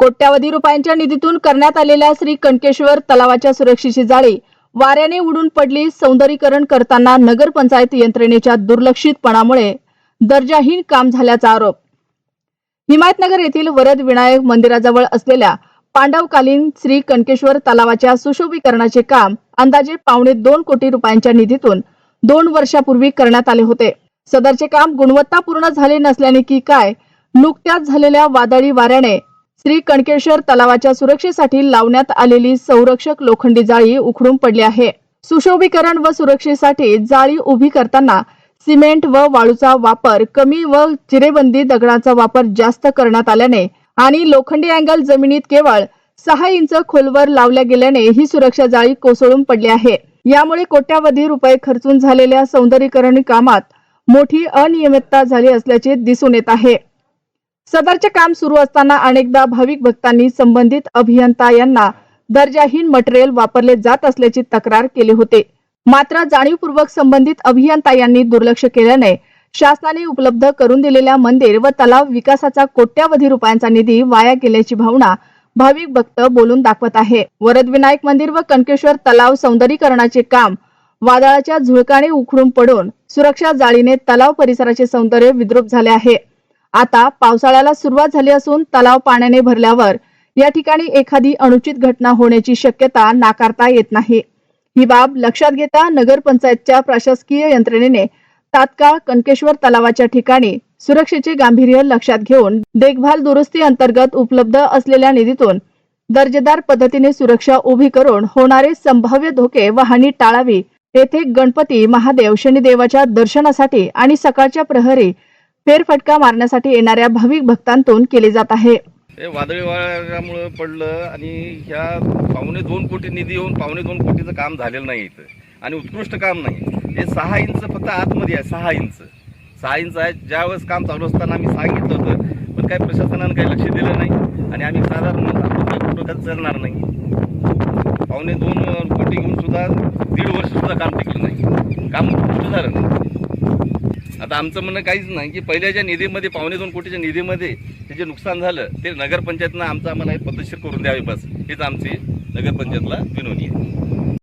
कोट्यावधी रुपयांच्या निधीतून करण्यात आलेल्या श्री कणकेश्वर तलावाच्या सुरक्षेची जाळी वाऱ्याने उडून पडली सौंदर्यीकरण करताना नगरपंचायत यंत्रणेच्या दुर्लक्षितपणामुळे दर्जाहीन काम झाल्याचा आरोप. हिमायतनगर येथील वरद विनायक मंदिराजवळ असलेल्या पांडवकालीन श्री कणकेश्वर तलावाच्या सुशोभीकरणाचे काम अंदाजे पावणे दोन कोटी रुपयांच्या निधीतून दोन वर्षापूर्वी करण्यात आले होते. सदरचे काम गुणवत्तापूर्ण झाले नसल्याने की काय नुकत्याच झालेल्या वादळी वाऱ्याने श्री कणकेश्वर तलावाच्या सुरक्षेसाठी लावण्यात आलेली संरक्षक लोखंडी जाळी उखडून पडली आहे. सुशोभीकरण व सुरक्षेसाठी जाळी उभी करताना सिमेंट व वाळूचा वापर कमी व चिरेबंदी दगडाचा वापर जास्त करण्यात आल्याने आणि लोखंडी अँगल जमिनीत केवळ सहा इंच खोलवर लावल्या गेल्याने ही सुरक्षा जाळी कोसळून पडली आहे. यामुळे कोट्यावधी रुपये खर्चून झालेल्या सौंदर्यीकरण कामात मोठी अनियमितता झाली असल्याचे दिसून येत आहे. सदरचे काम सुरू असताना अनेकदा भाविक भक्तांनी संबंधित अभियंता यांना दर्जाहीन मटेरियल वापरले जात असल्याची तक्रार केली होती. मात्र जाणीवपूर्वक संबंधित अभियंता यांनी दुर्लक्ष केल्याने शासनाने उपलब्ध करून दिलेल्या मंदिर व तलाव विकासाचा कोट्यावधी रुपयांचा निधी वाया गेल्याची भावना भाविक भक्त बोलून दाखवत आहे. वरद विनायक मंदिर व कणकेश्वर तलाव सौंदर्यीकरणाचे काम वादळाच्या झुळकाने उखडून पडून सुरक्षा जाळीने तलाव परिसराचे सौंदर्य विद्रूप झाले आहे. आता पावसाळ्याला सुरुवात झाली असून तलाव पाण्याने भरल्यावर या ठिकाणी एखादी अनुचित घटना होण्याची शक्यता नाकारता येत नाही. ही बाब लक्षात घेता नगरपंचायतच्या प्रशासकीय यंत्रणेने तात्काळ कणकेश्वर तलावाच्या ठिकाणी सुरक्षेचे गांभीर्य लक्षात घेऊन देखभाल दुरुस्ती अंतर्गत उपलब्ध असलेल्या निधीतून दर्जेदार पद्धतीने सुरक्षा उभी करून होणारे संभाव्य धोके व हानी टाळावी येथे गणपती महादेव शनिदेवाच्या दर्शनासाठी आणि सकाळच्या प्रहरी फेरफटका मारण्यासाठी येणाऱ्या भाविक भक्तांतून केले जात आहे. हे वादळी वाऱ्यामुळे पडलं आणि ह्या पावणे दोन कोटी निधी येऊन पावणे दोन कोटीचं काम झालेलं नाही इथं. आणि उत्कृष्ट काम नाही. हे सहा इंच फक्त आतमध्ये आहे सहा इंच. सहा इंच आहे ज्यावेळेस काम चालू असताना आम्ही सांगितलं होतं पण काही प्रशासनानं काही लक्ष दिलं नाही आणि आम्ही साधारण कुठं चालणार नाही. पावणे दोन कोटी घेऊन सुद्धा दीड वर्ष सुद्धा काम टिकलं नाही. काम उत्कृष्ट झालं नाही. आता आमचं म्हणणं काहीच नाही की पहिल्याच्या निधीमध्ये पावणे दोन कोटीच्या निधीमध्ये हे जे नुकसान झालं ते नगरपंचायतनं आमचं आम्हाला पद्धतशीर करून द्यावे बस. हेच आमची नगरपंचायतला विनवणी आहे.